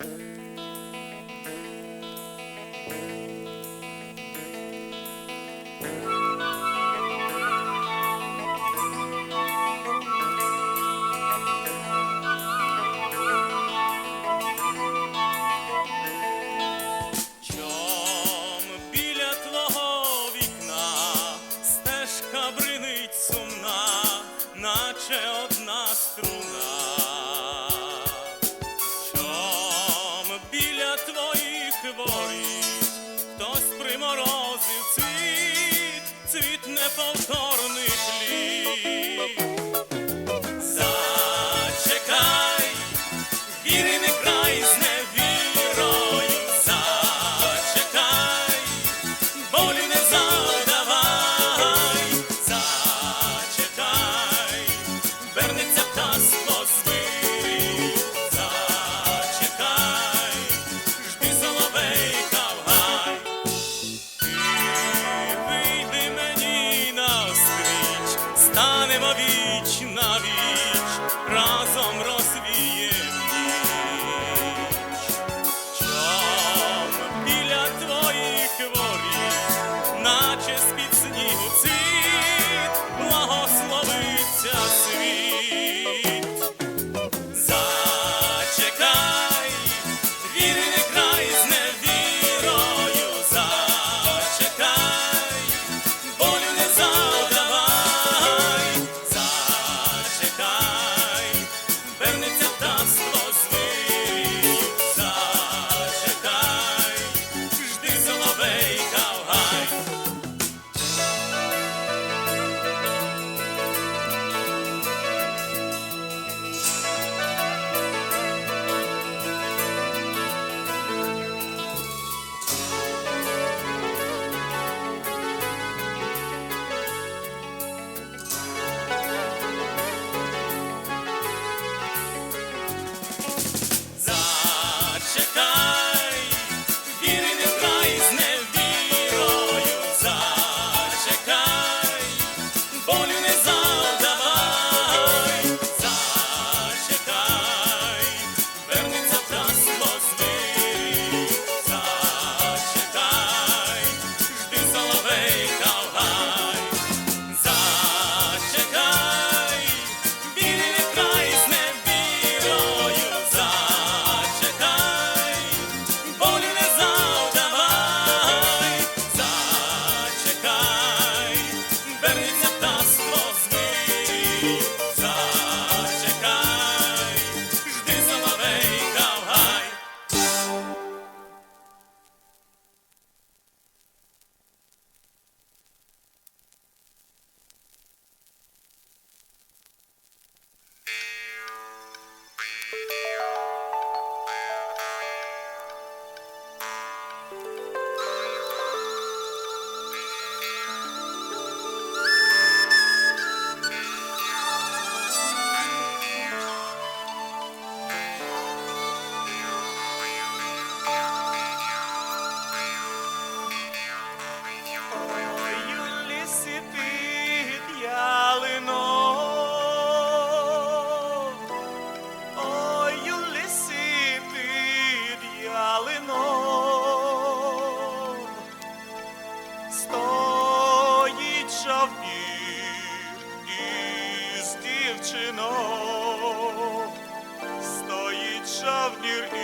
Mm-hmm. хворіють, хтось приморозив цвіт, цвіт не повторить. Bye. Savnir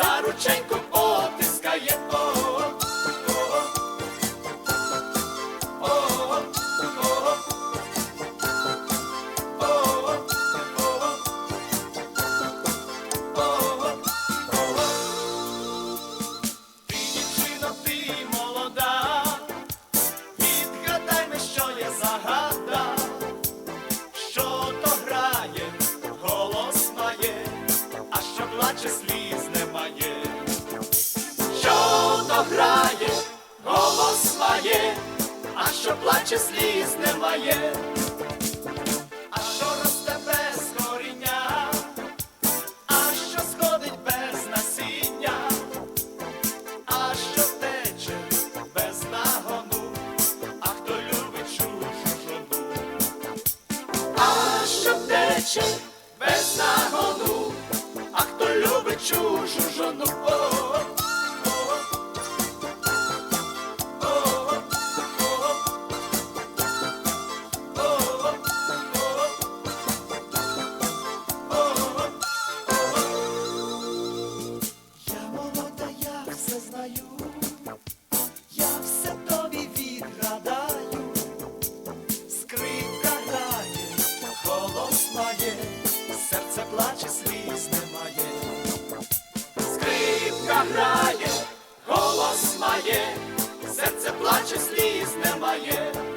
за рученьку потискає. числі немає. немає, серце плаче, сліз немає.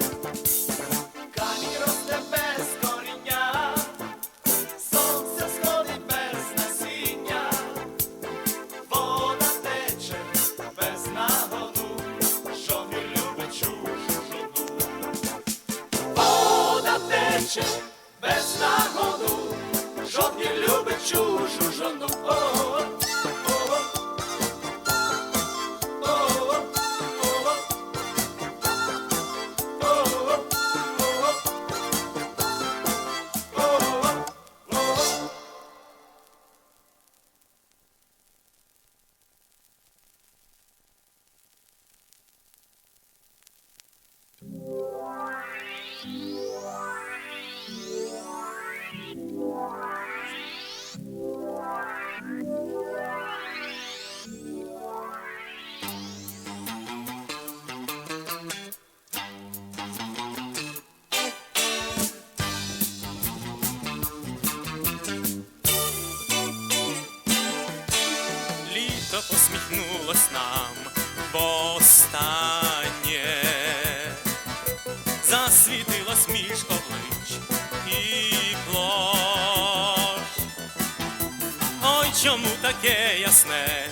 Є ясне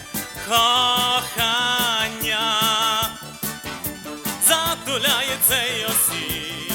кохання затуляє цей осінь.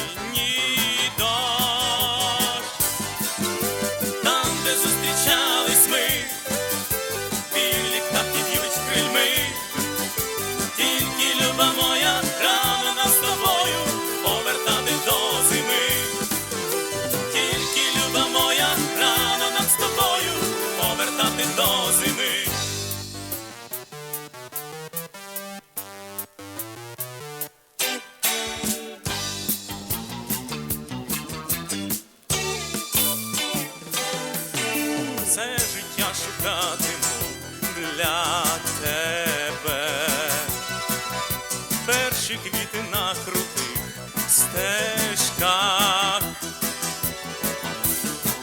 тебе, перші квіти на крутих стежках,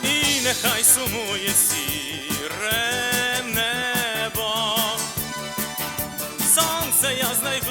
і нехай сумує сіре небо, сонце я знайду.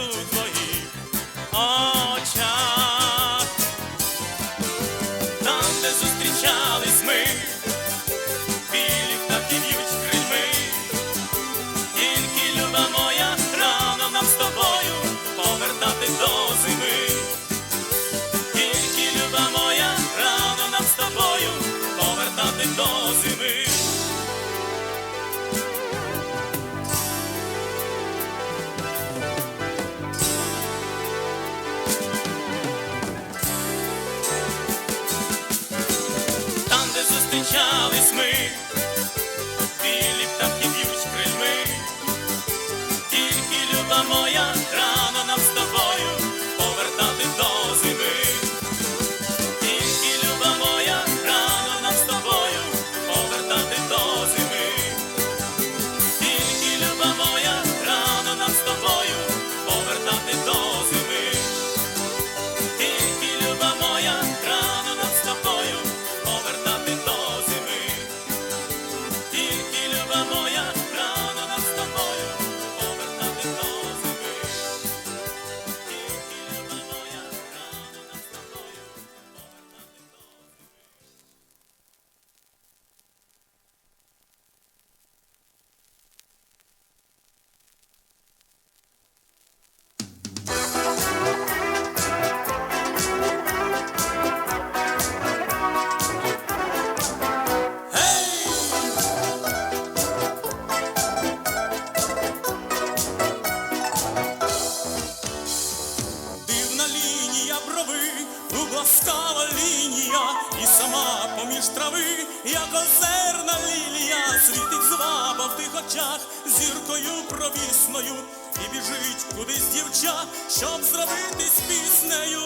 Світить зваба в тих очах, зіркою провісною, і біжить кудись дівча, щоб зробитись піснею.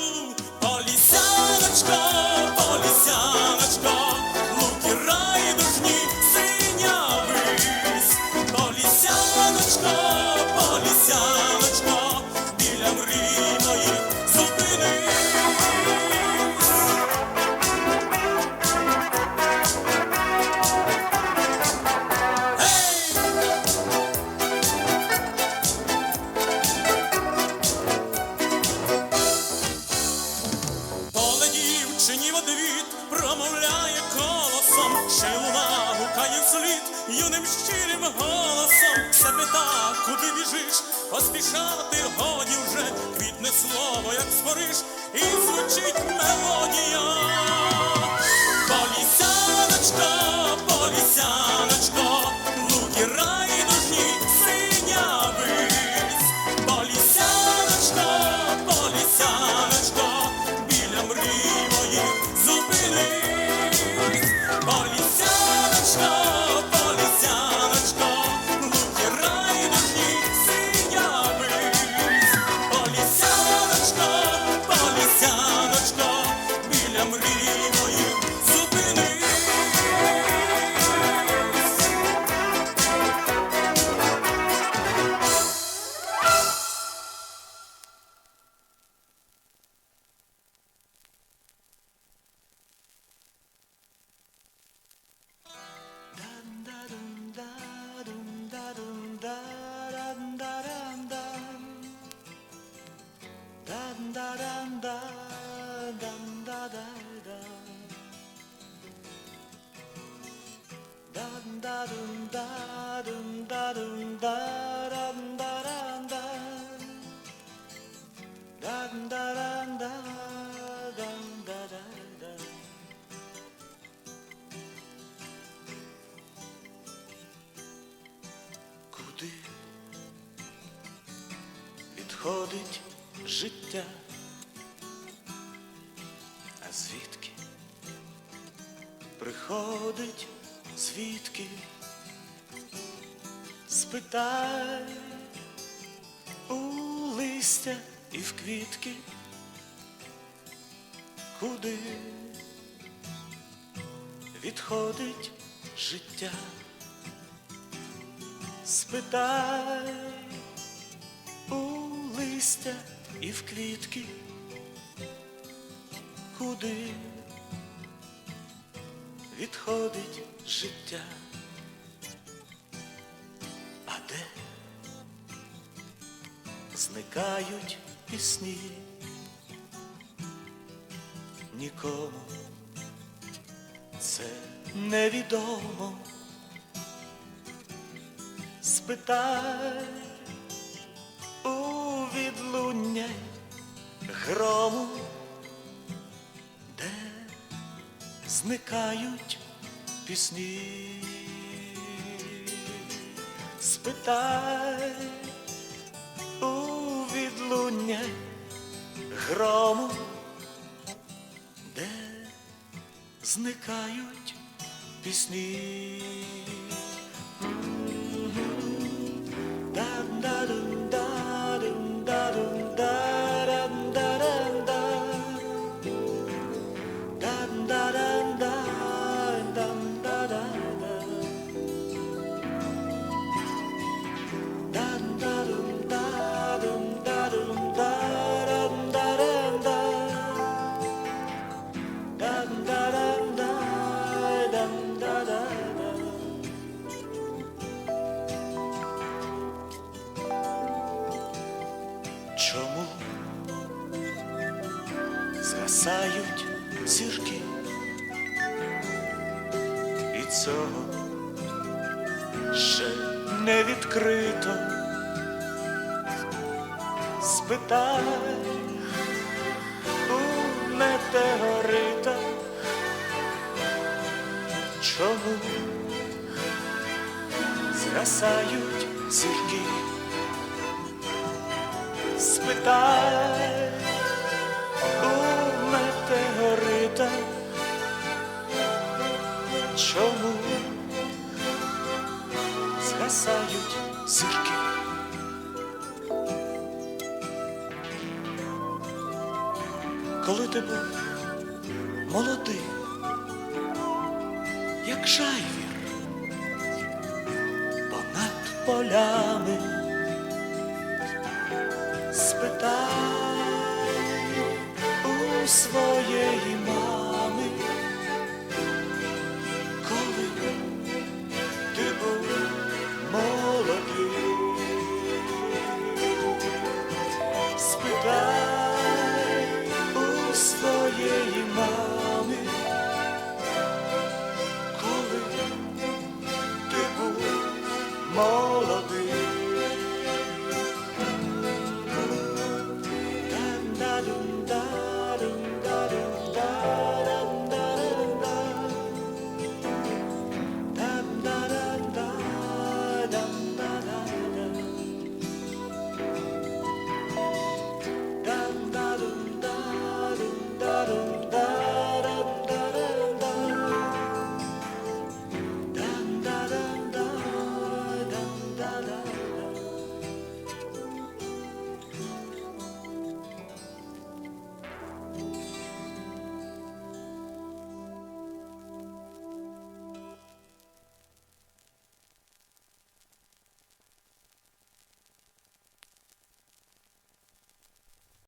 полісяночка, полісяночко, поспішати годі вже, квітне слово, як спориш, Куди відходить життя? А звідки приходить звідки? Спитай у листя і в квітки, куди відходить життя? Спитай у листя і в квітки, куди відходить життя, а де зникають пісні, нікому це невідомо спитай у відлуння грому, де зникають пісні. Спитай у відлуння грому, де зникають пісні. Зірки і цього ще не відкрито? Спитай у метеорита, чому згасають зірки? спитай чому згасають зірки. Коли ти був молодий, як жайвір, понад полями